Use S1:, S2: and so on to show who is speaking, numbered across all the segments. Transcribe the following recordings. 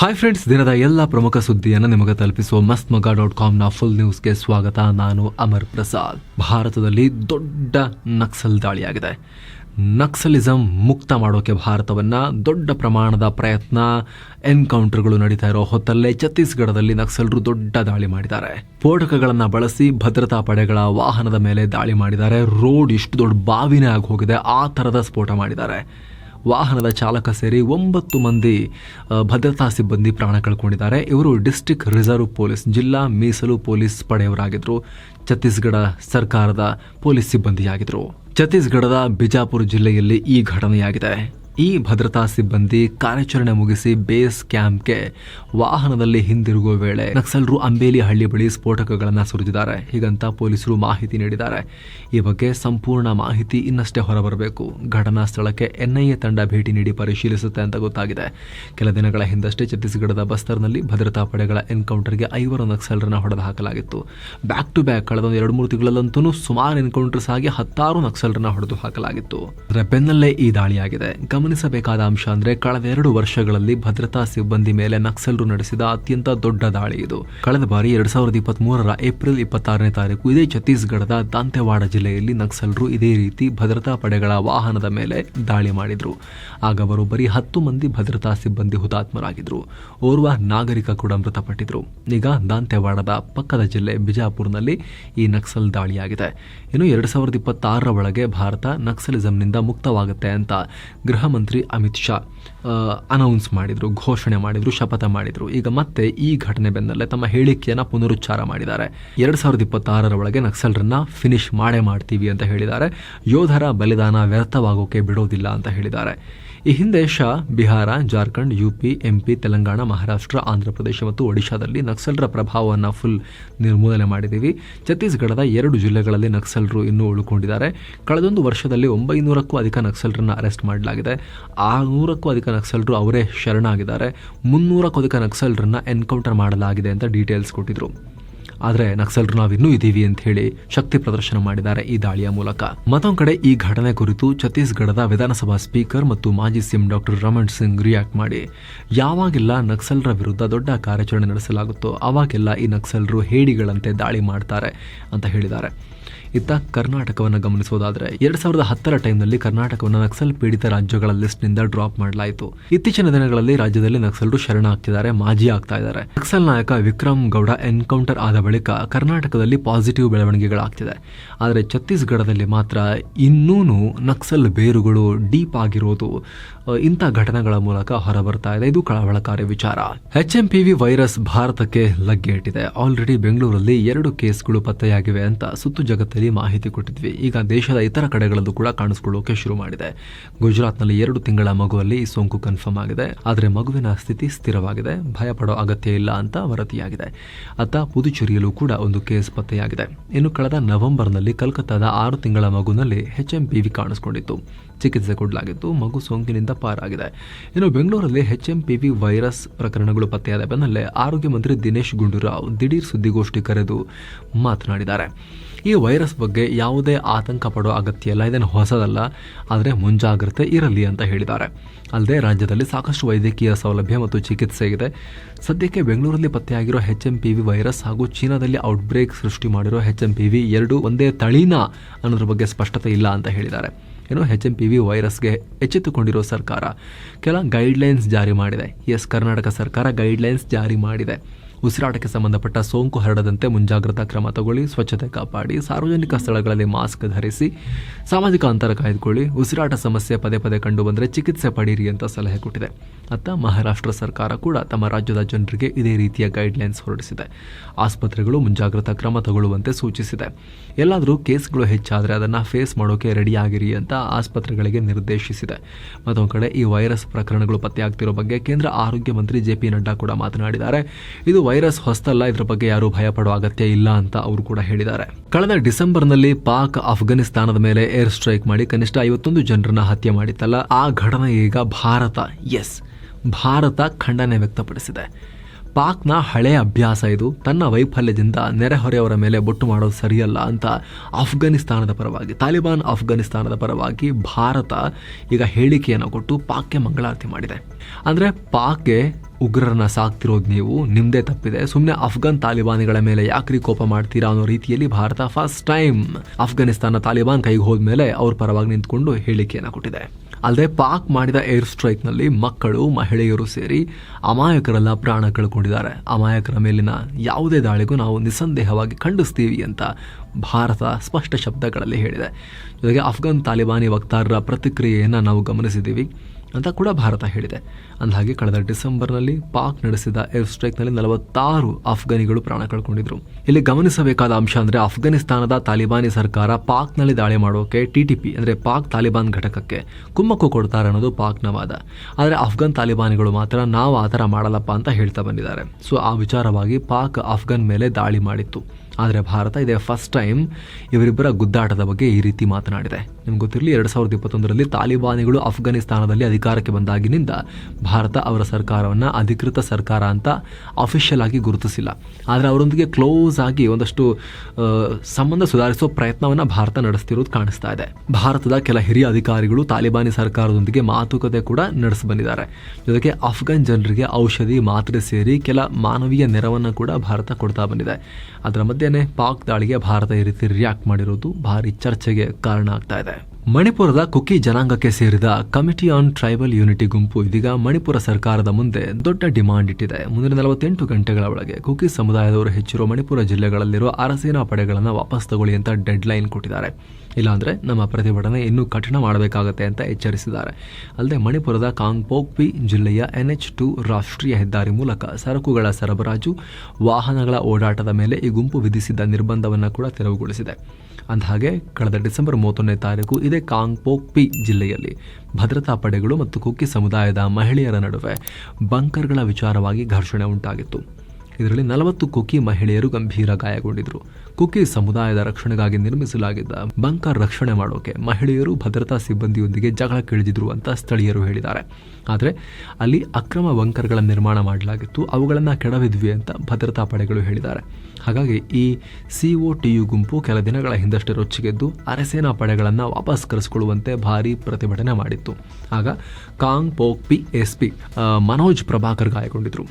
S1: Hi friends ದಿನದ ಎಲ್ಲ ಪ್ರಮುಖ ಸುದ್ದಿಯನ್ನು ನಿಮಗೆ ತಲುಪಿಸುವ ಮಸ್ತ್ ಮಗ ಡಾಟ್ ಕಾಮ್ನ ಫುಲ್ ನ್ಯೂಸ್ಗೆ ಸ್ವಾಗತ. ನಾನು ಅಮರ್ ಪ್ರಸಾದ್. ಭಾರತದಲ್ಲಿ ದೊಡ್ಡ ನಕ್ಸಲ್ ದಾಳಿಯಾಗಿದೆ. ನಕ್ಸಲಿಸಂ ಮುಕ್ತ ಮಾಡೋಕೆ ಭಾರತವನ್ನು ದೊಡ್ಡ ಪ್ರಮಾಣದ ಪ್ರಯತ್ನ ಎನ್ಕೌಂಟರ್ಗಳು ನಡೀತಾ ಇರೋ ಹೊತ್ತಲ್ಲೇ ಛತ್ತೀಸ್ಗಢದಲ್ಲಿ ನಕ್ಸಲರು ದೊಡ್ಡ ದಾಳಿ ಮಾಡಿದ್ದಾರೆ. ಸ್ಫೋಟಕಗಳನ್ನು ಬಳಸಿ ಭದ್ರತಾ ಪಡೆಗಳ ವಾಹನದ ಮೇಲೆ ದಾಳಿ ಮಾಡಿದ್ದಾರೆ. ರೋಡ್ ಇಷ್ಟು ದೊಡ್ಡ ಬಾವಿನೇ ಆಗಿ ಹೋಗಿದೆ. ಆ ಥರದ ಸ್ಫೋಟ ಮಾಡಿದ್ದಾರೆ. ವಾಹನದ ಚಾಲಕ ಸೇರಿ ಒಂಬತ್ತು ಮಂದಿ ಭದ್ರತಾ ಸಿಬ್ಬಂದಿ ಪ್ರಾಣ ಕಳ್ಕೊಂಡಿದ್ದಾರೆ. ಇವರು ಡಿಸ್ಟ್ರಿಕ್ಟ್ ರಿಸರ್ವ್ ಪೊಲೀಸ್, ಜಿಲ್ಲಾ ಮೀಸಲು ಪೊಲೀಸ್ ಪಡೆಯವರಾಗಿದ್ದರು ಛತ್ತೀಸ್ಗಢ ಸರ್ಕಾರದ ಪೊಲೀಸ್ ಸಿಬ್ಬಂದಿಯಾಗಿದ್ದರು ಛತ್ತೀಸ್ಗಢದ ಬಿಜಾಪುರ ಜಿಲ್ಲೆಯಲ್ಲಿ ಈ ಘಟನೆಯಾಗಿದೆ. ಈ ಭದ್ರತಾ ಸಿಬ್ಬಂದಿ ಕಾರ್ಯಾಚರಣೆ ಮುಗಿಸಿ ಬೇಸ್ ಕ್ಯಾಂಪ್ಗೆ ವಾಹನದಲ್ಲಿ ಹಿಂದಿರುಗುವ ವೇಳೆ ನಕ್ಸಲರು ಅಂಬೇಲಿ ಹಳ್ಳಿ ಬಳಿ ಸ್ಫೋಟಕಗಳನ್ನು ಸುರಿದಿದ್ದಾರೆ. ಹೀಗಂತ ಪೊಲೀಸರು ಮಾಹಿತಿ ನೀಡಿದ್ದಾರೆ. ಈ ಬಗ್ಗೆ ಸಂಪೂರ್ಣ ಮಾಹಿತಿ ಇನ್ನಷ್ಟೇ ಹೊರಬರಬೇಕು. ಘಟನಾ ಸ್ಥಳಕ್ಕೆ ಎನ್ಐಎ ತಂಡ ಭೇಟಿ ನೀಡಿ ಪರಿಶೀಲಿಸುತ್ತೆ ಅಂತ ಗೊತ್ತಾಗಿದೆ. ಕೆಲ ದಿನಗಳ ಹಿಂದಷ್ಟೇ ಛತ್ತೀಸ್ಗಢದ ಬಸ್ತರ್ನಲ್ಲಿ ಭದ್ರತಾ ಪಡೆಗಳ ಎನ್ಕೌಂಟರ್ಗೆ ಐವರು ನಕ್ಸಲರನ್ನು ಹೊಡೆದು ಹಾಕಲಾಗಿತ್ತು. ಬ್ಯಾಕ್ ಟು ಬ್ಯಾಕ್ ಕಳೆದ ಎರಡು ಮೂರು ತಿಂಗಳಲ್ಲಂತೂ ಸುಮಾರು ಎನ್ಕೌಂಟರ್ಸ್ ಆಗಿ ಹತ್ತಾರು ನಕ್ಸಲರನ್ನ ಹೊಡೆದು ಹಾಕಲಾಗಿತ್ತು. ಅದರ ಬೆನ್ನಲ್ಲೇ ಈ ದಾಳಿಯಾಗಿದೆ. ಗಮನಿಸಬೇಕಾದ ಅಂಶ ಅಂದ್ರೆ ಕಳೆದ ಎರಡು ವರ್ಷಗಳಲ್ಲಿ ಭದ್ರತಾ ಸಿಬ್ಬಂದಿ ಮೇಲೆ ನಕ್ಸಲರು ನಡೆಸಿದ ಅತ್ಯಂತ ದೊಡ್ಡ ದಾಳಿ ಇದು. ಕಳೆದ ಬಾರಿ ಎರಡ್ ಸಾವಿರದ ಇಪ್ಪತ್ತ್ ಮೂರರ ಏಪ್ರಿಲ್ ಇಪ್ಪತ್ತಾರನೇ ತಾರೀಕು ಇದೇ ಛತ್ತೀಸ್ಗಢದ ದಂತೆವಾಡ ಜಿಲ್ಲೆಯಲ್ಲಿ ನಕ್ಸಲರು ಇದೇ ರೀತಿ ಭದ್ರತಾ ಪಡೆಗಳ ವಾಹನದ ಮೇಲೆ ದಾಳಿ ಮಾಡಿದ್ರು. ಆಗ ಅವರು ಬರೀ ಹತ್ತು ಮಂದಿ ಭದ್ರತಾ ಸಿಬ್ಬಂದಿ ಹುತಾತ್ಮರಾಗಿದ್ರು. ಓರ್ವ ನಾಗರಿಕ ಕೂಡ ಮೃತಪಟ್ಟಿದ್ರು. ಈಗ ದಾಂತೆವಾಡದ ಪಕ್ಕದ ಜಿಲ್ಲೆ ಬಿಜಾಪುರ್ನಲ್ಲಿ ಈ ನಕ್ಸಲ್ ದಾಳಿಯಾಗಿದೆ. ಇನ್ನು ಎರಡ್ ಸಾವಿರದ ಇಪ್ಪತ್ತಾರರ ಒಳಗೆ ಭಾರತ ನಕ್ಸಲಿಸಂನಿಂದ ಮುಕ್ತವಾಗುತ್ತೆ ಅಂತ ಗೃಹ ಮಂತ್ರಿ ಅಮಿತ್ ಶಾ ಅನೌನ್ಸ್ ಮಾಡಿದ್ರು, ಘೋಷಣೆ ಮಾಡಿದ್ರು, ಶಪಥ ಮಾಡಿದ್ರು. ಈಗ ಮತ್ತೆ ಈ ಘಟನೆ ಬೆನ್ನಲ್ಲೇ ತಮ್ಮ ಹೇಳಿಕೆಯನ್ನು ಪುನರುಚ್ಚಾರ ಮಾಡಿದ್ದಾರೆ. ಎರಡ್ ಸಾವಿರದ ಇಪ್ಪತ್ತಾರರ ಒಳಗೆ ನಕ್ಸಲರನ್ನ ಫಿನಿಶ್ ಮಾಡೇ ಮಾಡ್ತೀವಿ ಅಂತ ಹೇಳಿದ್ದಾರೆ. ಯೋಧರ ಬಲಿದಾನ ವ್ಯರ್ಥವಾಗೋಕೆ ಬಿಡೋದಿಲ್ಲ ಅಂತ ಹೇಳಿದ್ದಾರೆ. ಈ ಹಿಂದೆ ಶಾ, ಬಿಹಾರ, ಜಾರ್ಖಂಡ್, ಯುಪಿ, ಎಂಪಿ, ತೆಲಂಗಾಣ, ಮಹಾರಾಷ್ಟ್ರ, ಆಂಧ್ರಪ್ರದೇಶ ಮತ್ತು ಒಡಿಶಾದಲ್ಲಿ ನಕ್ಸಲರ ಪ್ರಭಾವವನ್ನು ಫುಲ್ ನಿರ್ಮೂಲನೆ ಮಾಡಿದ್ದೀವಿ. ಛತ್ತೀಸ್ಗಢದ ಎರಡು ಜಿಲ್ಲೆಗಳಲ್ಲಿ ನಕ್ಸಲರು ಇನ್ನೂ ಉಳ್ಕೊಂಡಿದ್ದಾರೆ. ಕಳೆದೊಂದು ವರ್ಷದಲ್ಲಿ ಒಂಬೈನೂರಕ್ಕೂ ಅಧಿಕ ನಕ್ಸಲರನ್ನು ಅರೆಸ್ಟ್ ಮಾಡಲಾಗಿದೆ. ಆರುನೂರಕ್ಕೂ ಅಧಿಕ ನಕ್ಸಲರು ಅವರೇ ಶರಣಾಗಿದ್ದಾರೆ. ಮುನ್ನೂರಕ್ಕೂ ಅಧಿಕ ನಕ್ಸಲರನ್ನು ಎನ್ಕೌಂಟರ್ ಮಾಡಲಾಗಿದೆ ಅಂತ ಡೀಟೇಲ್ಸ್ ಕೊಟ್ಟಿದ್ರು. ಆದರೆ ನಕ್ಸಲರು ನಾವಿನ್ನೂ ಇದ್ದೀವಿ ಅಂತ ಹೇಳಿ ಶಕ್ತಿ ಪ್ರದರ್ಶನ ಮಾಡಿದ್ದಾರೆ ಈ ದಾಳಿಯ ಮೂಲಕ. ಮತ್ತೊಂದು ಕಡೆ ಈ ಘಟನೆ ಕುರಿತು ಛತ್ತೀಸ್ಗಢದ ವಿಧಾನಸಭಾ ಸ್ಪೀಕರ್ ಮತ್ತು ಮಾಜಿ CM doctor Raman Singh react ಮಾಡಿ. ಯಾವಾಗೆಲ್ಲ ನಕ್ಸಲರ ವಿರುದ್ಧ ದೊಡ್ಡ ಕಾರ್ಯಾಚರಣೆ ನಡೆಸಲಾಗುತ್ತೋ, ಅವಾಗೆಲ್ಲ ಈ ನಕ್ಸಲರು ಹೇಡಿಗಳಂತೆ ದಾಳಿ ಮಾಡ್ತಾರೆ ಅಂತ ಹೇಳಿದ್ದಾರೆ. ಇತ್ತ ಕರ್ನಾಟಕವನ್ನು ಗಮನಿಸುವುದಾದರೆ ಎರಡ್ ಸಾವಿರದ ಹತ್ತರ ಟೈಮ್ನಲ್ಲಿ ಕರ್ನಾಟಕವನ್ನು ನಕ್ಸಲ್ ಪೀಡಿತ ರಾಜ್ಯಗಳ ಲಿಸ್ಟ್ನಿಂದ ಡ್ರಾಪ್ ಮಾಡಲಾಯಿತು. ಇತ್ತೀಚಿನ ದಿನಗಳಲ್ಲಿ ರಾಜ್ಯದಲ್ಲಿ ನಕ್ಸಲರು ಶರಣಾಗ್ತಿದ್ದಾರೆ ಮಾಜಿ ಆಗ್ತಾ ಇದ್ದಾರೆ. ನಕ್ಸಲ್ ನಾಯಕ ವಿಕ್ರಮ್ ಗೌಡ ಎನ್ಕೌಂಟರ್ ಆದ ಬಳಿಕ ಕರ್ನಾಟಕದಲ್ಲಿ ಪಾಸಿಟಿವ್ ಬೆಳವಣಿಗೆಗಳಾಗ್ತಿದೆ. ಆದರೆ ಛತ್ತೀಸ್ಗಢದಲ್ಲಿ ಮಾತ್ರ ಇನ್ನೂ ನಕ್ಸಲ್ ಬೇರುಗಳು ಡೀಪ್ ಆಗಿರೋದು ಇಂಥ ಘಟನೆಗಳ ಮೂಲಕ ಹೊರಬರ್ತಾ ಇದೆ. ಇದು ಕಳವಳಕಾರಿ ವಿಚಾರ. H M P V virus ಭಾರತಕ್ಕೆ ಲಗ್ಗೆ ಇಟ್ಟಿದೆ ಆಲ್ರೆಡಿ ಬೆಂಗಳೂರಲ್ಲಿ ಎರಡು ಕೇಸ್ಗಳು ಪತ್ತೆಯಾಗಿವೆ ಅಂತ ಸುತ್ತು ಜಗತ್ತಲ್ಲಿ ಮಾಹಿತಿ ಕೊಟ್ಟಿದ್ವಿ. ಈಗ ದೇಶದ ಇತರ ಕಡೆಗಳಲ್ಲೂ ಕೂಡ ಕಾಣಿಸ್ಕೊಳ್ಳೋಕೆ ಶುರು ಮಾಡಿದೆ. ಗುಜರಾತ್ನಲ್ಲಿ ಎರಡು ತಿಂಗಳ ಮಗುವಲ್ಲಿ ಈ ಸೋಂಕು ಕನ್ಫರ್ಮ್ ಆಗಿದೆ. ಆದರೆ ಮಗುವಿನ ಸ್ಥಿತಿ ಸ್ಥಿರವಾಗಿದೆ. ಭಯಪಡೋ ಅಗತ್ಯ ಇಲ್ಲ ಅಂತ ವರದಿಯಾಗಿದೆ. ಅತ್ತ ಪುದುಚೇರಿಯಲ್ಲೂ ಕೂಡ ಒಂದು ಕೇಸ್ ಪತ್ತೆಯಾಗಿದೆ. ಇನ್ನು ಕಳೆದ ನವೆಂಬರ್ನಲ್ಲಿ ಕಲ್ಕತ್ತಾದ ಆರು ತಿಂಗಳ ಮಗುನಲ್ಲಿ ಎಚ್ ಎಂ ಪಿ ವಿ ಕಾಣಿಸಿಕೊಂಡಿತ್ತು. ಚಿಕಿತ್ಸೆ ಕೊಡಲಾಗಿತ್ತು ಮಗು ಸೋಂಕಿನಿಂದ ಪಾರಾಗಿದೆ. ಇನ್ನು ಬೆಂಗಳೂರಲ್ಲಿ H M P V virus ಪ್ರಕರಣಗಳು ಪತ್ತೆಯಾದ ಬೆನ್ನಲ್ಲೇ ಆರೋಗ್ಯ ಮಂತ್ರಿ ದಿನೇಶ್ ಗುಂಡೂರಾವ್ ದಿಢೀರ್ ಸುದ್ದಿಗೋಷ್ಠಿ ಕರೆದು ಮಾತನಾಡಿದ್ದಾರೆ. ಈ ವೈರಸ್ ಬಗ್ಗೆ ಯಾವುದೇ ಆತಂಕ ಪಡೋ ಅಗತ್ಯ ಇಲ್ಲ. ಇದನ್ನು ಹೊಸದಲ್ಲ, ಆದರೆ ಮುಂಜಾಗ್ರತೆ ಇರಲಿ ಅಂತ ಹೇಳಿದ್ದಾರೆ. ಅಲ್ಲದೆ ರಾಜ್ಯದಲ್ಲಿ ಸಾಕಷ್ಟು ವೈದ್ಯಕೀಯ ಸೌಲಭ್ಯ ಮತ್ತು ಚಿಕಿತ್ಸೆ ಇದೆ. ಸದ್ಯಕ್ಕೆ ಬೆಂಗಳೂರಲ್ಲಿ ಪತ್ತೆಯಾಗಿರೋ H M P V virus ಹಾಗೂ ಚೀನಾದಲ್ಲಿ ಔಟ್ಬ್ರೇಕ್ ಸೃಷ್ಟಿ ಮಾಡಿರೋ ಎಚ್ ಎಂ ಪಿ ವಿ ಎರಡು ಒಂದೇ ತಳಿನಾ ಅನ್ನೋದ್ರ ಬಗ್ಗೆ ಸ್ಪಷ್ಟತೆ ಇಲ್ಲ ಅಂತ ಹೇಳಿದ್ದಾರೆ. ಏನು ಎಚ್ ಎಂ ಪಿ ವಿ ವೈರಸ್ಗೆ ಎಚ್ಚೆತ್ತುಕೊಂಡಿರೋ ಸರ್ಕಾರ. ಕೆಲ ಗೈಡ್ಲೈನ್ಸ್ ಜಾರಿ ಮಾಡಿದೆ. ಎಸ್ ಕರ್ನಾಟಕ ಸರ್ಕಾರ ಗೈಡ್ಲೈನ್ಸ್ ಜಾರಿ ಮಾಡಿದೆ. ಉಸಿರಾಟಕ್ಕೆ ಸಂಬಂಧಪಟ್ಟ ಸೋಂಕು ಹರಡದಂತೆ ಮುಂಜಾಗ್ರತಾ ಕ್ರಮ ತಗೊಳ್ಳಿ, ಸ್ವಚ್ಛತೆ ಕಾಪಾಡಿ, ಸಾರ್ವಜನಿಕ ಸ್ಥಳಗಳಲ್ಲಿ ಮಾಸ್ಕ್ ಧರಿಸಿ, ಸಾಮಾಜಿಕ ಅಂತರ ಕಾಯ್ದುಕೊಳ್ಳಿ, ಉಸಿರಾಟ ಸಮಸ್ಯೆ ಪದೇ ಪದೇ ಕಂಡು ಬಂದರೆ ಚಿಕಿತ್ಸೆ ಪಡೀರಿ ಅಂತ ಸಲಹೆ ಕೊಟ್ಟಿದೆ. ಅತ್ತ ಮಹಾರಾಷ್ಟ್ರ ಸರ್ಕಾರ ಕೂಡ ತಮ್ಮ ರಾಜ್ಯದ ಜನರಿಗೆ ಇದೇ ರೀತಿಯ ಗೈಡ್ಲೈನ್ಸ್ ಹೊರಡಿಸಿದೆ. ಆಸ್ಪತ್ರೆಗಳು ಮುಂಜಾಗ್ರತಾ ಕ್ರಮ ತಗೊಳ್ಳುವಂತೆ ಸೂಚಿಸಿದೆ. ಎಲ್ಲಾದರೂ ಕೇಸ್ಗಳು ಹೆಚ್ಚಾದರೆ ಅದನ್ನು ಫೇಸ್ ಮಾಡೋಕೆ ರೆಡಿಯಾಗಿರಿ ಅಂತ ಆಸ್ಪತ್ರೆಗಳಿಗೆ ನಿರ್ದೇಶಿಸಿದೆ. ಮತ್ತೊಂದು ಕಡೆ ಈ ವೈರಸ್ ಪ್ರಕರಣಗಳು ಪತ್ತೆಯಾಗ್ತಿರೋ ಬಗ್ಗೆ ಕೇಂದ್ರ ಆರೋಗ್ಯ ಮಂತ್ರಿ ಜೆ ಪಿ ನಡ್ಡಾ ಕೂಡ ಮಾತನಾಡಿದ್ದಾರೆ. ಇದು ವೈರಸ್ ಹೊಸ್ತಲ್ಲ, ಇದ್ರ ಬಗ್ಗೆ ಯಾರು ಭಯ ಪಡುವ ಅಗತ್ಯ ಇಲ್ಲ ಅಂತ ಅವರು ಕೂಡ ಹೇಳಿದ್ದಾರೆ. ಕಳೆದ ಡಿಸೆಂಬರ್ನಲ್ಲಿ ಪಾಕ್ ಅಫ್ಘಾನಿಸ್ತಾನದ ಮೇಲೆ ಏರ್ ಸ್ಟ್ರೈಕ್ ಮಾಡಿ ಕನಿಷ್ಠ ಐವತ್ತೊಂದು ಜನರನ್ನ ಹತ್ಯೆ ಮಾಡಿತ್ತಲ್ಲ. ಆ ಘಟನೆ ಈಗ ಭಾರತ ಎಸ್ ಭಾರತ ಖಂಡನೆ ವ್ಯಕ್ತಪಡಿಸಿದೆ. ಪಾಕ್ನ ಹಳೆಯ ಅಭ್ಯಾಸ ಇದು. ತನ್ನ ವೈಫಲ್ಯದಿಂದ ನೆರೆಹೊರೆಯವರ ಮೇಲೆ ಬೊಟ್ಟು ಮಾಡೋದು ಸರಿಯಲ್ಲ ಅಂತ ಅಫ್ಘಾನಿಸ್ತಾನದ ಪರವಾಗಿ, ತಾಲಿಬಾನ್ ಅಫ್ಘಾನಿಸ್ತಾನದ ಪರವಾಗಿ ಭಾರತ ಈಗ ಹೇಳಿಕೆಯನ್ನು ಕೊಟ್ಟು ಪಾಕ್ಗೆ ಮಂಗಳಾರತಿ ಮಾಡಿದೆ. ಅಂದರೆ ಪಾಕ್ಗೆ ಉಗ್ರರನ್ನ ಸಾಕ್ತಿರೋದು ನೀವು ನಿಮ್ಮದೇ ತಪ್ಪಿದೆ. ಸುಮ್ಮನೆ ಅಫ್ಘಾನ್ ತಾಲಿಬಾನಿಗಳ ಮೇಲೆ ಯಾಕ್ರಿ ಕೋಪ ಮಾಡ್ತೀರಾ ಅನ್ನೋ ರೀತಿಯಲ್ಲಿ ಭಾರತ ಫಸ್ಟ್ ಟೈಮ್ ಅಫ್ಘಾನಿಸ್ತಾನ ತಾಲಿಬಾನ್ ಕೈಗೆ ಹೋದ್ಮೇಲೆ ಅವ್ರ ಪರವಾಗಿ ನಿಂತ್ಕೊಂಡು ಹೇಳಿಕೆಯನ್ನು ಕೊಟ್ಟಿದೆ. ಅಲ್ಲದೆ ಪಾಕ್ ಮಾಡಿದ ಏರ್ ಸ್ಟ್ರೈಕ್ನಲ್ಲಿ ಮಕ್ಕಳು, ಮಹಿಳೆಯರು ಸೇರಿ ಅಮಾಯಕರೆಲ್ಲ ಪ್ರಾಣ ಕಳ್ಕೊಂಡಿದ್ದಾರೆ. ಅಮಾಯಕರ ಮೇಲಿನ ಯಾವುದೇ ದಾಳಿಗೂ ನಾವು ನಿಸ್ಸಂದೇಹವಾಗಿ ಖಂಡಿಸ್ತೀವಿ ಅಂತ ಭಾರತ ಸ್ಪಷ್ಟ ಶಬ್ದಗಳಲ್ಲಿ ಹೇಳಿದೆ. ಜೊತೆಗೆ ಅಫ್ಘಾನ್ ತಾಲಿಬಾನಿ ವಕ್ತಾರರ ಪ್ರತಿಕ್ರಿಯೆಯನ್ನು ನಾವು ಗಮನಿಸಿದ್ದೀವಿ. ಅಂತ ಕೂಡ ಭಾರತ ಹೇಳಿದೆ. ಅಂದಹಾಗೆ ಕಳೆದ ಡಿಸೆಂಬರ್ನಲ್ಲಿ ಪಾಕ್ ನಡೆಸಿದ ಏರ್ ಸ್ಟ್ರೈಕ್ನಲ್ಲಿ ನಲವತ್ತಾರು ಅಫ್ಘಾನಿಗಳು ಪ್ರಾಣ ಕಳ್ಕೊಂಡಿದ್ರು. ಇಲ್ಲಿ ಗಮನಿಸಬೇಕಾದ ಅಂಶ ಅಂದರೆ ಅಫ್ಘಾನಿಸ್ತಾನದ ತಾಲಿಬಾನಿ ಸರ್ಕಾರ ಪಾಕ್ನಲ್ಲಿ ದಾಳಿ ಮಾಡೋಕೆ ಟಿಟಿಪಿ ಅಂದರೆ ಪಾಕ್ ತಾಲಿಬಾನ್ ಘಟಕಕ್ಕೆ ಕುಮ್ಮಕ್ಕು ಕೊಡ್ತಾರೆ ಅನ್ನೋದು ಪಾಕ್ನ ವಾದ. ಆದರೆ ಅಫ್ಘಾನ್ ತಾಲಿಬಾನಿಗಳು ಮಾತ್ರ ನಾವು ಆ ಥರ ಮಾಡಲ್ಲಪ್ಪ ಅಂತ ಹೇಳ್ತಾ ಬಂದಿದ್ದಾರೆ. ಸೊ ಆ ವಿಚಾರವಾಗಿ ಪಾಕ್ ಅಫ್ಘಾನ್ ಮೇಲೆ ದಾಳಿ ಮಾಡಿತ್ತು. ಆದರೆ ಭಾರತ ಇದೇ ಫಸ್ಟ್ ಟೈಮ್ ಇವರಿಬ್ಬರ ಗುದ್ದಾಟದ ಬಗ್ಗೆ ಈ ರೀತಿ ಮಾತನಾಡಿದೆ. ನಿಮ್ಗೆ ಗೊತ್ತಿರಲಿ ಎರಡು ಸಾವಿರದ ಇಪ್ಪತ್ತೊಂದರಲ್ಲಿ ತಾಲಿಬಾನಿಗಳು ಅಫ್ಘಾನಿಸ್ತಾನದಲ್ಲಿ ಅಧಿಕಾರಕ್ಕೆ ಬಂದಾಗಿನಿಂದ ಭಾರತ ಅವರ ಸರ್ಕಾರವನ್ನು ಅಧಿಕೃತ ಸರ್ಕಾರ ಅಂತ ಅಫಿಷಿಯಲ್ ಆಗಿ ಗುರುತಿಸಿಲ್ಲ. ಆದರೆ ಅವರೊಂದಿಗೆ ಕ್ಲೋಸ್ ಆಗಿ ಒಂದಷ್ಟು ಸಂಬಂಧ ಸುಧಾರಿಸುವ ಪ್ರಯತ್ನವನ್ನು ಭಾರತ ನಡೆಸ್ತಿರೋದು ಕಾಣಿಸ್ತಾ ಇದೆ. ಭಾರತದ ಕೆಲ ಹಿರಿಯ ಅಧಿಕಾರಿಗಳು ತಾಲಿಬಾನಿ ಸರ್ಕಾರದೊಂದಿಗೆ ಮಾತುಕತೆ ಕೂಡ ನಡೆಸಿ ಬಂದಿದ್ದಾರೆ ಜೊತೆಗೆ ಅಫ್ಘಾನ್ ಜನರಿಗೆ ಔಷಧಿ, ಮಾತ್ರೆ ಸೇರಿ ಕೆಲ ಮಾನವೀಯ ನೆರವನ್ನು ಕೂಡ ಭಾರತ ಕೊಡ್ತಾ ಬಂದಿದೆ. ಅದರ ಮಧ್ಯೆನೇ ಪಾಕ್ ದಾಳಿಗೆ ಭಾರತ ಈ ರೀತಿ ರಿಯಾಕ್ಟ್ ಮಾಡಿರೋದು ಭಾರಿ ಚರ್ಚೆಗೆ ಕಾರಣ ಆಗ್ತಾ ಇದೆ. ಮಣಿಪುರದ ಕುಕಿ ಜನಾಂಗಕ್ಕೆ ಸೇರಿದ ಕಮಿಟಿ ಆನ್ ಟ್ರೈಬಲ್ ಯೂನಿಟಿ ಗುಂಪು ಇದೀಗ ಮಣಿಪುರ ಸರ್ಕಾರದ ಮುಂದೆ ದೊಡ್ಡ ಡಿಮಾಂಡ್ ಇಟ್ಟಿದೆ. ಮುಂದಿನ ನಲವತ್ತೆಂಟು ಗಂಟೆಗಳ ಒಳಗೆ ಕುಕಿ ಸಮುದಾಯದವರು ಹೆಚ್ಚಿರುವ ಮಣಿಪುರ ಜಿಲ್ಲೆಗಳಲ್ಲಿರುವ ಅರಸೇನಾ ಪಡೆಗಳನ್ನು ವಾಪಸ್ ತಗೊಳ್ಳಿ ಅಂತ ಡೆಡ್ ಲೈನ್ ಕೊಟ್ಟಿದ್ದಾರೆ. ಇಲ್ಲಾಂದ್ರೆ ನಮ್ಮ ಪ್ರತಿಭಟನೆ ಇನ್ನೂ ಕಠಿಣ ಮಾಡಬೇಕಾಗತ್ತೆ ಅಂತ ಎಚ್ಚರಿಸಿದ್ದಾರೆ. ಅಲ್ಲದೆ ಮಣಿಪುರದ ಕಾಂಗ್ಪೋಕ್ಪಿ ಜಿಲ್ಲೆಯ ಎನ್ಎಚ್ ಟು ರಾಷ್ಟ್ರೀಯ ಹೆದ್ದಾರಿ ಮೂಲಕ ಸರಕುಗಳ ಸರಬರಾಜು, ವಾಹನಗಳ ಓಡಾಟದ ಮೇಲೆ ಈ ಗುಂಪು ವಿಧಿಸಿದ್ದ ನಿರ್ಬಂಧವನ್ನು ಕೂಡ ತೆರವುಗೊಳಿಸಿದೆ. ಅಂದಹಾಗೆ ಕಳೆದ ಡಿಸೆಂಬರ್ ಮೂವತ್ತೊಂದನೇ ತಾರೀಕು ಇದೇ ಕಾಂಗ್ಪೋಕ್ಪಿ ಜಿಲ್ಲೆಯಲ್ಲಿ ಭದ್ರತಾ ಪಡೆಗಳು ಮತ್ತು ಕುಕ್ಕಿ ಸಮುದಾಯದ ಮಹಿಳೆಯರ ನಡುವೆ ಬಂಕರ್ಗಳ ವಿಚಾರವಾಗಿ ಘರ್ಷಣೆ ಉಂಟಾಗಿತ್ತು. ಇದರಲ್ಲಿ ನಲವತ್ತು ಕುಕಿ ಮಹಿಳೆಯರು ಗಂಭೀರ ಗಾಯಗೊಂಡಿದ್ರು. ಕುಕಿ ಸಮುದಾಯದ ರಕ್ಷಣೆಗಾಗಿ ನಿರ್ಮಿಸಲಾಗಿದ್ದ ಬಂಕರ್ ರಕ್ಷಣೆ ಮಾಡೋಕೆ ಮಹಿಳೆಯರು ಭದ್ರತಾ ಸಿಬ್ಬಂದಿಯೊಂದಿಗೆ ಜಗಳ ಕಿಳಿದಿದ್ರು ಅಂತ ಸ್ಥಳೀಯರು ಹೇಳಿದ್ದಾರೆ. ಆದರೆ ಅಲ್ಲಿ ಅಕ್ರಮ ಬಂಕರ್ಗಳ ನಿರ್ಮಾಣ ಮಾಡಲಾಗಿತ್ತು, ಅವುಗಳನ್ನು ಕೆಡವಿದ್ವಿ ಅಂತ ಭದ್ರತಾ ಪಡೆಗಳು ಹೇಳಿದ್ದಾರೆ. ಹಾಗಾಗಿ ಈ ಸಿಒ ಟಿಯು ಗುಂಪು ಕೆಲ ದಿನಗಳ ಹಿಂದಷ್ಟೇ ರೊಚ್ಚಿಗೆದ್ದು ಅರೆಸೇನಾ ಪಡೆಗಳನ್ನು ವಾಪಸ್ ಕರೆಸಿಕೊಳ್ಳುವಂತೆ ಭಾರೀ ಪ್ರತಿಭಟನೆ ಮಾಡಿತ್ತು. ಆಗ Kangpokpi S P Manoj Prabhakar ಗಾಯಗೊಂಡಿದ್ರು.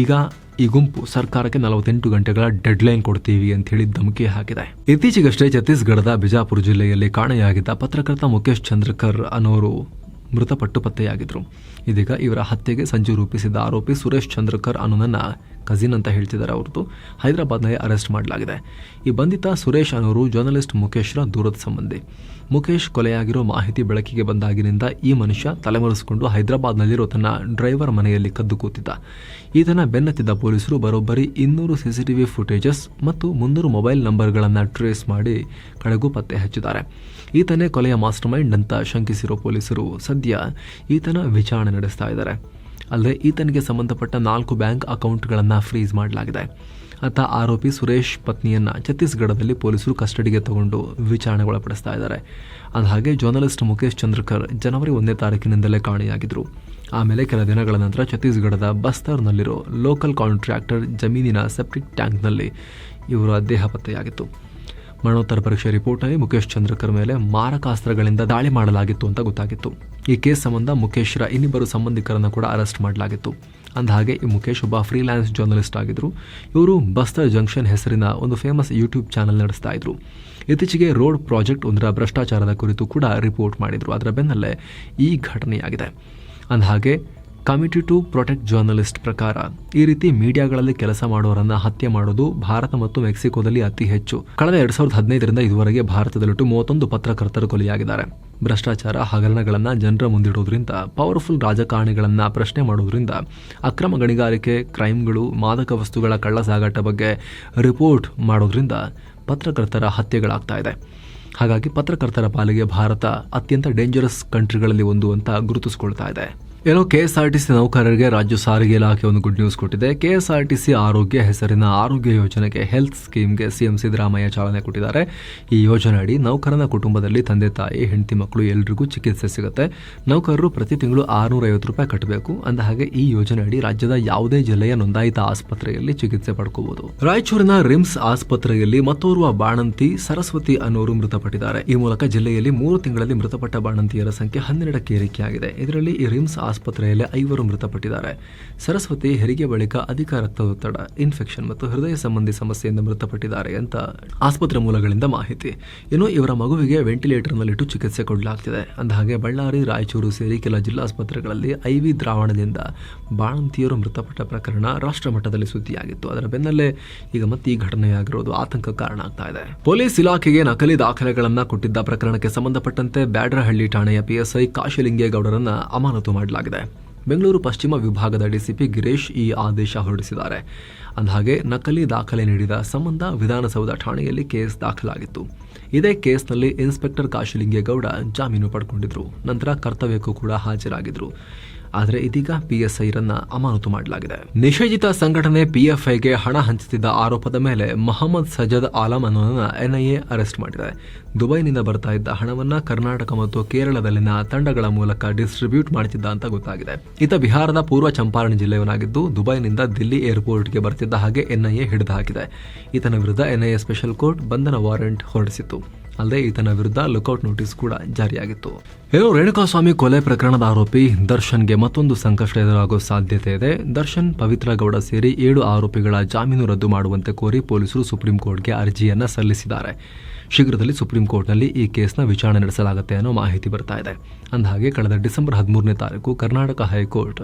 S1: ಈಗ ಈ ಗುಂಪು ಸರ್ಕಾರಕ್ಕೆ ನಲವತ್ತೆಂಟು ಗಂಟೆಗಳ ಡೆಡ್ಲೈನ್ ಕೊಡ್ತೀವಿ ಅಂತ ಹೇಳಿ ಧಮಕಿ ಹಾಕಿದೆ. ಇತ್ತೀಚೆಗಷ್ಟೇ ಛತ್ತೀಸ್ಗಢದ ಬಿಜಾಪುರ ಜಿಲ್ಲೆಯಲ್ಲಿ ಕಾಣೆಯಾಗಿದ್ದ ಪತ್ರಕರ್ತ ಮುಖೇಶ್ ಚಂದ್ರಕರ್ ಅನ್ನೋರು ಮೃತಪಟ್ಟು ಪತ್ತೆಯಾಗಿದ್ರು. ಇದೀಗ ಇವರ ಹತ್ಯೆಗೆ ಸಂಚು ರೂಪಿಸಿದ ಆರೋಪಿ ಸುರೇಶ್ ಚಂದ್ರಕರ್ ಅನ್ನೋನನ್ನ ಕಸಿನ್ ಅಂತ ಹೇಳ್ತಿದ್ದಾರೆ ಅವ್ರದ್ದು, ಹೈದರಾಬಾದ್ನಲ್ಲಿ ಅರೆಸ್ಟ್ ಮಾಡಲಾಗಿದೆ. ಈ ಬಂಧಿತ ಸುರೇಶ್ ಅನ್ನೋರು ಜರ್ನಲಿಸ್ಟ್ ಮುಖೇಶ್ರ ದೂರದ ಸಂಬಂಧಿ. ಮುಖೇಶ್ ಕೊಲೆಯಾಗಿರೋ ಮಾಹಿತಿ ಬೆಳಕಿಗೆ ಬಂದಾಗಿನಿಂದ ಈ ಮನುಷ್ಯ ತಲೆಮರೆಸಿಕೊಂಡು ಹೈದರಾಬಾದ್ನಲ್ಲಿರೋ ತನ್ನ ಡ್ರೈವರ್ ಮನೆಯಲ್ಲಿ ಕದ್ದು ಕೂತಿದ್ದ. ಈತನ ಬೆನ್ನತ್ತಿದ್ದ ಪೊಲೀಸರು ಬರೋಬ್ಬರಿ ಇನ್ನೂರು ಸಿಸಿಟಿವಿ ಫುಟೇಜಸ್ ಮತ್ತು ಮುನ್ನೂರು ಮೊಬೈಲ್ ನಂಬರ್ಗಳನ್ನು ಟ್ರೇಸ್ ಮಾಡಿ ಕಡೆಗೂ ಪತ್ತೆ ಹಚ್ಚಿದ್ದಾರೆ. ಈತನೇ ಕೊಲೆಯ ಮಾಸ್ಟರ್ ಮೈಂಡ್ ಅಂತ ಶಂಕಿಸಿರೋ ಪೊಲೀಸರು ಸದ್ಯ ಈತನ ವಿಚಾರಣೆ ನಡೆಸ್ತಾ ಇದ್ದಾರೆ. ಅಲ್ಲದೆ ಈತನಿಗೆ ಸಂಬಂಧಪಟ್ಟ ನಾಲ್ಕು ಬ್ಯಾಂಕ್ ಅಕೌಂಟ್ಗಳನ್ನು ಫ್ರೀಸ್ ಮಾಡಲಾಗಿದೆ. ಆತ ಆರೋಪಿ ಸುರೇಶ್ ಪತ್ನಿಯನ್ನು ಛತ್ತೀಸ್ಗಢದಲ್ಲಿ ಪೊಲೀಸರು ಕಸ್ಟಡಿಗೆ ತಗೊಂಡು ವಿಚಾರಣೆಗೊಳಪಡಿಸ್ತಾ ಇದ್ದಾರೆ. ಹಾಗೆ ಜರ್ನಲಿಸ್ಟ್ ಮುಖೇಶ್ ಚಂದ್ರಕರ್ ಜನವರಿ ಒಂದನೇ ತಾರೀಕಿನಿಂದಲೇ ಕಾಣೆಯಾಗಿದ್ದರು ಆಮೇಲೆ ಕೆಲ ದಿನಗಳ ನಂತರ ಛತ್ತೀಸ್ಗಢದ ಬಸ್ತರ್ನಲ್ಲಿರೋ ಲೋಕಲ್ ಕಾಂಟ್ರಾಕ್ಟರ್ ಜಮೀನಿನ ಸೆಪ್ಟಿಕ್ ಟ್ಯಾಂಕ್ನಲ್ಲಿ ಇವರ ದೇಹ ಪತ್ತೆಯಾಗಿತ್ತು. ಮರಣೋತ್ತರ ಪರೀಕ್ಷೆ ರಿಪೋರ್ಟ್ನಲ್ಲಿ ಮುಖೇಶ್ ಚಂದ್ರಕರ್ ಮೇಲೆ ಮಾರಕಾಸ್ತ್ರಗಳಿಂದ ದಾಳಿ ಮಾಡಲಾಗಿತ್ತು ಅಂತ ಗೊತ್ತಾಗಿತ್ತು. ಈ ಕೇಸ್ ಸಂಬಂಧ ಮುಖೇಶ್ರ ಇನ್ನಿಬ್ಬರು ಸಂಬಂಧಿಕರನ್ನು ಕೂಡ ಅರೆಸ್ಟ್ ಮಾಡಲಾಗಿತ್ತು. ಅಂದಹಾಗೆ ಈ ಮುಖೇಶ್ ಒಬ್ಬ ಫ್ರೀಲ್ಯಾನ್ಸ್ ಜರ್ನಲಿಸ್ಟ್ ಆಗಿದ್ರು. ಇವರು ಬಸ್ತರ್ ಜಂಕ್ಷನ್ ಹೆಸರಿನ ಒಂದು ಫೇಮಸ್ ಯೂಟ್ಯೂಬ್ ಚಾನೆಲ್ ನಡೆಸ್ತಾ ಇದ್ರು. ಇತ್ತೀಚೆಗೆ ರೋಡ್ ಪ್ರಾಜೆಕ್ಟ್ ಒಂದರ ಭ್ರಷ್ಟಾಚಾರದ ಕುರಿತು ಕೂಡ ರಿಪೋರ್ಟ್ ಮಾಡಿದ್ರು. ಅದರ ಬೆನ್ನಲ್ಲೇ ಈ ಘಟನೆಯಾಗಿದೆ. ಅಂದಹಾಗೆ ಕಮಿಟಿ ಟು ಪ್ರೊಟೆಕ್ಟ್ ಜರ್ನಲಿಸ್ಟ್ ಪ್ರಕಾರ, ಈ ರೀತಿ ಮೀಡಿಯಾಗಳಲ್ಲಿ ಕೆಲಸ ಮಾಡೋರನ್ನ ಹತ್ಯೆ ಮಾಡೋದು ಭಾರತ ಮತ್ತು ಮೆಕ್ಸಿಕೋದಲ್ಲಿ ಅತಿ ಹೆಚ್ಚು. ಕಳೆದ ಎರಡ್ ಸಾವಿರದ ಹದಿನೈದರಿಂದ ಇದುವರೆಗೆ ಭಾರತದಲ್ಲಿಟ್ಟು ಮೂವತ್ತೊಂದು ಪತ್ರಕರ್ತರು ಕೊಲೆಯಾಗಿದ್ದಾರೆ. ಭ್ರಷ್ಟಾಚಾರ, ಹಗರಣಗಳನ್ನು ಜನರ ಮುಂದಿಡೋದ್ರಿಂದ ಪವರ್ಫುಲ್ ರಾಜಕಾರಣಿಗಳನ್ನ ಪ್ರಶ್ನೆ ಮಾಡೋದ್ರಿಂದ ಅಕ್ರಮ ಗಣಿಗಾರಿಕೆ, ಕ್ರೈಮ್ಗಳು, ಮಾದಕ ವಸ್ತುಗಳ ಕಳ್ಳ ಸಾಗಾಟ ಬಗ್ಗೆ ರಿಪೋರ್ಟ್ ಮಾಡೋದ್ರಿಂದ ಪತ್ರಕರ್ತರ ಹತ್ಯೆಗಳಾಗ್ತಾ ಇದೆ. ಹಾಗಾಗಿ ಪತ್ರಕರ್ತರ ಪಾಲಿಗೆ ಭಾರತ ಅತ್ಯಂತ ಡೇಂಜರಸ್ ಕಂಟ್ರಿಗಳಲ್ಲಿ ಒಂದು ಅಂತ ಗುರುತಿಸ್ಕೊಳ್ತಾ ಇದೆ. ಏನೋ ಕೆಎಸ್ ಆರ್ ಟಿ ಸಿ ನೌಕರರಿಗೆ ರಾಜ್ಯ ಸಾರಿಗೆ ಇಲಾಖೆ ಒಂದು ಗುಡ್ ನ್ಯೂಸ್ ಕೊಟ್ಟಿದೆ. ಕೆಎಸ್ ಆರ್ ಟಿ ಸಿ ಆರೋಗ್ಯ ಹೆಸರಿನ ಆರೋಗ್ಯ ಯೋಜನೆಗೆ ಹೆಲ್ತ್ ಸ್ಕೀಮ್ಗೆ ಸಿಎಂ ಸಿದ್ದರಾಮಯ್ಯ ಚಾಲನೆ ಕೊಟ್ಟಿದ್ದಾರೆ. ಈ ಯೋಜನೆ ಅಡಿ ನೌಕರನ ಕುಟುಂಬದಲ್ಲಿ ತಂದೆ, ತಾಯಿ, ಹೆಂಡತಿ, ಮಕ್ಕಳು ಎಲ್ರಿಗೂ ಚಿಕಿತ್ಸೆ ಸಿಗುತ್ತೆ. ನೌಕರರು ಪ್ರತಿ ತಿಂಗಳು ಆರುನೂರ ಐವತ್ತು ರೂಪಾಯಿ ಕಟ್ಟಬೇಕು. ಅಂದ ಹಾಗೆ ಈ ಯೋಜನೆ ಅಡಿ ರಾಜ್ಯದ ಯಾವುದೇ ಜಿಲ್ಲೆಯ ನೋಂದಾಯಿತ ಆಸ್ಪತ್ರೆಯಲ್ಲಿ ಚಿಕಿತ್ಸೆ ಪಡ್ಕೋಬಹುದು ರಾಯಚೂರಿನ ರಿಮ್ಸ್ ಆಸ್ಪತ್ರೆಯಲ್ಲಿ ಮತ್ತೋರ್ವ ಬಾಣಂತಿ ಸರಸ್ವತಿ ಅನ್ನೋರು ಮೃತಪಟ್ಟಿದ್ದಾರೆ. ಈ ಮೂಲಕ ಜಿಲ್ಲೆಯಲ್ಲಿ ಮೂರು ತಿಂಗಳಲ್ಲಿ ಮೃತಪಟ್ಟ ಬಾಣಂತಿಯರ ಸಂಖ್ಯೆ ಹನ್ನೆರಡಕ್ಕೆ ಏರಿಕೆಯಾಗಿದೆ. ಇದರಲ್ಲಿ ಈ ರಿಮ್ಸ್ ಆಸ್ಪತ್ರೆಯಲ್ಲಿ ಐವರು ಮೃತಪಟ್ಟಿದ್ದಾರೆ. ಸರಸ್ವತಿ ಹೆರಿಗೆ ಬಳಿಕ ಅಧಿಕ ರಕ್ತದೊತ್ತಡ ಇನ್ಫೆಕ್ಷನ್ ಮತ್ತು ಹೃದಯ ಸಂಬಂಧಿ ಸಮಸ್ಯೆಯಿಂದ ಮೃತಪಟ್ಟಿದ್ದಾರೆ ಅಂತ ಆಸ್ಪತ್ರೆ ಮೂಲಗಳಿಂದ ಮಾಹಿತಿ. ಇನ್ನು ಇವರ ಮಗುವಿಗೆ ವೆಂಟಿಲೇಟರ್ನಲ್ಲಿಟ್ಟು ಚಿಕಿತ್ಸೆ ಕೊಡಲಾಗ್ತಿದೆ. ಅಂದಹಾಗೆ ಬಳ್ಳಾರಿ, ರಾಯಚೂರು ಸೇರಿ ಕೆಲ ಜಿಲ್ಲಾಸ್ಪತ್ರೆಗಳಲ್ಲಿ ಐವಿ ದ್ರಾವಣದಿಂದ ಬಾಣಂತಿಯರು ಮೃತಪಟ್ಟ ಪ್ರಕರಣ ರಾಷ್ಟ್ರ ಮಟ್ಟದಲ್ಲಿ ಸುದ್ದಿಯಾಗಿತ್ತು. ಅದರ ಬೆನ್ನಲ್ಲೇ ಈಗ ಮತ್ತೆ ಈ ಘಟನೆಯಾಗಿರೋದು ಆತಂಕ ಕಾರಣ ಆಗ್ತಾ ಇದೆ. ಪೊಲೀಸ್ ಇಲಾಖೆಗೆ ನಕಲಿ ದಾಖಲೆಗಳನ್ನ ಕೊಟ್ಟಿದ್ದ ಪ್ರಕರಣಕ್ಕೆ ಸಂಬಂಧಪಟ್ಟಂತೆ ಬ್ಯಾಡ್ರಹಳ್ಳಿ ಠಾಣೆಯ ಪಿಎಸ್ಐ ಕಾಶಿಲಿಂಗೇಗೌಡರನ್ನ ಅಮಾನತು ಮಾಡಲಾಗಿದೆ. ಬೆಂಗಳೂರು ಪಶ್ಚಿಮ ವಿಭಾಗದ ಡಿಸಿಪಿ ಗಿರೀಶ್ ಈ ಆದೇಶ ಹೊರಡಿಸಿದ್ದಾರೆ. ಅಂದಹಾಗೆ, ನಕಲಿ ದಾಖಲೆ ನೀಡಿದ ಸಂಬಂಧ ವಿಧಾನಸೌಧ ಠಾಣೆಯಲ್ಲಿ ಕೇಸ್ ದಾಖಲಾಗಿತ್ತು. ಇದೇ ಕೇಸ್ನಲ್ಲಿ ಇನ್ಸ್ಪೆಕ್ಟರ್ ಕಾಶಿಲಿಂಗೇಗೌಡ ಜಾಮೀನು ಪಡ್ಕೊಂಡಿದ್ರು. ನಂತರ ಕರ್ತವ್ಯಕ್ಕೂ ಕೂಡ ಹಾಜರಾಗಿದ್ರು. ಆದರೆ ಇದೀಗ ಪಿಎಸ್ಐರನ್ನ ಅಮಾನತು ಮಾಡಲಾಗಿದೆ. ನಿಷೇಧಿತ ಸಂಘಟನೆ ಪಿಎಫ್ಐಗೆ ಹಣ ಹಂಚುತ್ತಿದ್ದ ಆರೋಪದ ಮೇಲೆ ಮೊಹಮ್ಮದ್ ಸಜದ್ ಆಲಂ ಅನ್ನೋದನ್ನ ಎನ್ಐಎ ಅರೆಸ್ಟ್ ಮಾಡಿದೆ. ದುಬೈನಿಂದ ಬರ್ತಾ ಇದ್ದ ಹಣವನ್ನ ಕರ್ನಾಟಕ ಮತ್ತು ಕೇರಳದಲ್ಲಿನ ತಂಡಗಳ ಮೂಲಕ ಡಿಸ್ಟ್ರಿಬ್ಯೂಟ್ ಮಾಡುತ್ತಿದ್ದ ಅಂತ ಗೊತ್ತಾಗಿದೆ. ಈತ ಬಿಹಾರದ ಪೂರ್ವ ಚಂಪಾರಣ್ ಜಿಲ್ಲೆಯವನಾಗಿದ್ದು ದುಬೈನಿಂದ ದಿಲ್ಲಿ ಏರ್ಪೋರ್ಟ್ಗೆ ಬರ್ತಿದ್ದ ಹಾಗೆ ಎನ್ಐಎ ಹಿಡಿದು ಹಾಕಿದೆ. ಈತನ ವಿರುದ್ಧ ಎನ್ಐಎ ಸ್ಪೆಷಲ್ ಕೋರ್ಟ್ ಬಂಧನ ವಾರೆಂಟ್ ಹೊರಡಿಸಿತ್ತು. ಅಲ್ಲದೆ ಈತನ ವಿರುದ್ಧ ಲುಕೌಟ್ ನೋಟಿಸ್ ಕೂಡ ಜಾರಿಯಾಗಿತ್ತು. ಇನ್ನು ರೇಣುಕಾಸ್ವಾಮಿ ಕೊಲೆ ಪ್ರಕರಣದ ಆರೋಪಿ ದರ್ಶನ್ಗೆ ಮತ್ತೊಂದು ಸಂಕಷ್ಟ ಎದುರಾಗುವ ಸಾಧ್ಯತೆ ಇದೆ. ದರ್ಶನ್, ಪವಿತ್ರ ಗೌಡ ಸೇರಿ ಏಳು ಆರೋಪಿಗಳ ಜಾಮೀನು ರದ್ದು ಮಾಡುವಂತೆ ಕೋರಿ ಪೊಲೀಸರು ಸುಪ್ರೀಂ ಕೋರ್ಟ್ಗೆ ಅರ್ಜಿಯನ್ನ ಸಲ್ಲಿಸಿದ್ದಾರೆ. ಶೀಘ್ರದಲ್ಲಿ ಸುಪ್ರೀಂ ಕೋರ್ಟ್ನಲ್ಲಿ ಈ ಕೇಸ್ನ ವಿಚಾರಣೆ ನಡೆಸಲಾಗುತ್ತೆ ಅನ್ನೋ ಮಾಹಿತಿ ಬರ್ತಾ ಇದೆ. ಅಂದಹಾಗೆ, ಕಳೆದ ಡಿಸೆಂಬರ್ ಹದಿಮೂರನೇ ತಾರೀಕು ಕರ್ನಾಟಕ ಹೈಕೋರ್ಟ್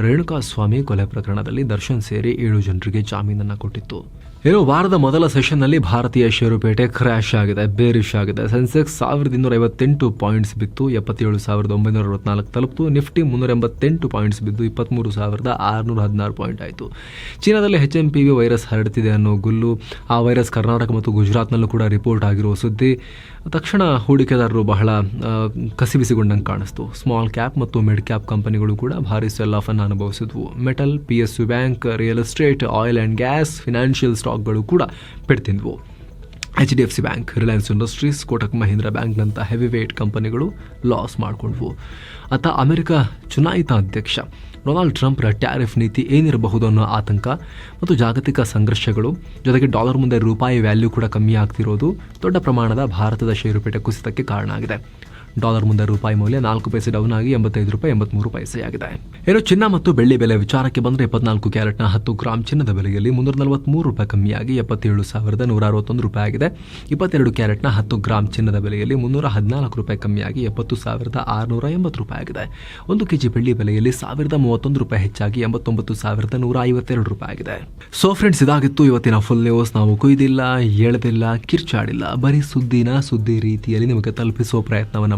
S1: ರೇಣುಕಾಸ್ವಾಮಿ ಕೊಲೆ ಪ್ರಕರಣದಲ್ಲಿ ದರ್ಶನ್ ಸೇರಿ ಏಳು ಜನರಿಗೆ ಜಾಮೀನನ್ನು ಕೊಟ್ಟಿತ್ತು. ಏನು ವಾರದ ಮೊದಲ ಸೆಷನ್ನಲ್ಲಿ ಭಾರತೀಯ ಷೇರುಪೇಟೆ ಕ್ರ್ಯಾಶ್ ಆಗಿದೆ ಬೇರಿಶ್ ಆಗಿದೆ. ಸೆನ್ಸೆಕ್ಸ್ ಸಾವಿರದ ಇನ್ನೂರ ಐವತ್ತೆಂಟು ಪಾಯಿಂಟ್ಸ್ ಬಿತ್ತು, ಎಪ್ಪತ್ತೇಳು ಸಾವಿರದ ಒಂಬೈನೂರ ಅರವತ್ನಾಲ್ಕು ತಲುಪಿತು. ನಿಫ್ಟಿ ಮುನ್ನೂರ ಎಂಬತ್ತೆಂಟು ಪಾಯಿಂಟ್ಸ್ ಬಿದ್ದು ಇಪ್ಪತ್ತ್ಮೂರು ಸಾವಿರದ ಆರುನೂರ ಹದಿನಾರು ಪಾಯಿಂಟ್ ಆಯಿತು. ಚೀನಾದಲ್ಲಿ H M P V virus ಹರಡ್ತಿದೆ ಅನ್ನೋ ಗುಲ್ಲು, ಆ ವೈರಸ್ ಕರ್ನಾಟಕ ಮತ್ತು ಗುಜರಾತ್ನಲ್ಲೂ ಕೂಡ ರಿಪೋರ್ಟ್ ಆಗಿರುವ ಸುದ್ದಿ. ತಕ್ಷಣ ಹೂಡಿಕೆದಾರರು ಬಹಳ ಕಸಿಬಿಸಿಗೊಂಡಂಗೆ ಕಾಣಿಸ್ತು. ಸ್ಮಾಲ್ ಕ್ಯಾಪ್ ಮತ್ತು ಮಿಡ್ ಕ್ಯಾಪ್ ಕಂಪನಿಗಳು ಕೂಡ ಭಾರಿ ಸೆಲ್ ಆಫನ್ನು ಅನುಭವಿಸಿದ್ವು. Metal P S U bank real estate oil and gas financial ಸ್ಟಾಕ್ಗಳು ಕೂಡ ಪೆಡ್ತಿದ್ವು H D F C bank, Reliance Industries, Kotak Mahindra ಬ್ಯಾಂಕ್ನಂಥ heavy weight ಕಂಪನಿಗಳು ಲಾಸ್ ಮಾಡಿಕೊಂಡ್ವು. ಆತ ಅಮೆರಿಕ ಚುನಾಯಿತ ಅಧ್ಯಕ್ಷ. ಡೊನಾಲ್ಡ್ ಟ್ರಂಪ್ರ ಟ್ಯಾರಿಫ್ ನೀತಿ ಏನಿರಬಹುದು ಅನ್ನೋ ಆತಂಕ ಮತ್ತು ಜಾಗತಿಕ ಸಂಘರ್ಷಗಳು, ಜೊತೆಗೆ ಡಾಲರ್ ಮುಂದೆ ರೂಪಾಯಿ ವ್ಯಾಲ್ಯೂ ಕೂಡ ಕಮ್ಮಿ ಆಗ್ತಿರೋದು ದೊಡ್ಡ ಪ್ರಮಾಣದ ಭಾರತದ ಷೇರುಪೇಟೆ ಕುಸಿತಕ್ಕೆ ಕಾರಣ ಆಗಿದೆ. ಡಾಲರ್ ಮುಂದೆ ರೂಪಾಯಿ ಮೌಲ್ಯ ನಾಲ್ಕು ಪೈಸೆ ಡೌನ್ ಆಗಿ ಎಂಬತ್ತೈದು ರೂಪಾಯಿ, ಎಂಬತ್ಮೂರು ಆಗಿದೆ. ಇನ್ನು ಚಿನ್ನ ಮತ್ತು ಬೆಳ್ಳಿ ಬೆಲೆ ವಿಚಾರಕ್ಕೆ ಬಂದರೆ ಇಪ್ಪತ್ನಾಲ್ಕು ಕ್ಯಾರೆಟ್ನ ಹತ್ತು ಗ್ರಾಮ್ ಚಿನ್ನದ ಬೆಲೆಯಲ್ಲಿ ಮುನ್ನೂರ ನಲವತ್ಮೂರು ರೂಪಾಯಿ ಕಮ್ಮಿಯಾಗಿ ಎಪ್ಪತ್ತೇಳು ಸಾವಿರದ ನೂರ ಅರವತ್ತೊಂದು ರೂಪಾಯಿ ಆಗಿದೆ. ಇಪ್ಪತ್ತೆರಡು ಕ್ಯಾರೆಟ್ನ ಹತ್ತು ಗ್ರಾಮ್ ಚಿನ್ನದ ಬೆಲೆಯಲ್ಲಿ ಮುನ್ನೂರ ಹದಿನಾಲ್ಕು ರೂಪಾಯಿ ಕಮ್ಮಿಯಾಗಿ ಎಪ್ಪತ್ತು ಸಾವಿರದ ಆರುನೂರ ಎಂಬತ್ತು ರೂಪಾಯಿ ಆಗಿದೆ. ಒಂದು ಕೆಜಿ ಬೆಳ್ಳಿ ಬೆಲೆಯಲ್ಲಿ ಸಾವಿರದ ಮೂವತ್ತೊಂದು ರೂಪಾಯಿ ಹೆಚ್ಚಾಗಿ ಎಂಬತ್ತೊಂಬತ್ತು ಸಾವಿರದ ನೂರ ಐವತ್ತೆರಡು ರೂಪಾಯಿ ಆಗಿದೆ. ಸೊ ಫ್ರೆಂಡ್ಸ್ ಇದಾಗಿತ್ತು ಇವತ್ತಿನ ಫುಲ್ ನ್ಯೂಸ್ ನಾವು ಕುಯ್ದಿಲ್ಲ ಎಳೆದಿಲ್ಲ ಕಿರ್ಚಾಡಿಲ್ಲ. ಬರೀ ಸುದ್ದಿನ ಸುದ್ದಿ ರೀತಿಯಲ್ಲಿ ನಿಮಗೆ ತಲುಪಿಸುವ ಪ್ರಯತ್ನವನ್ನು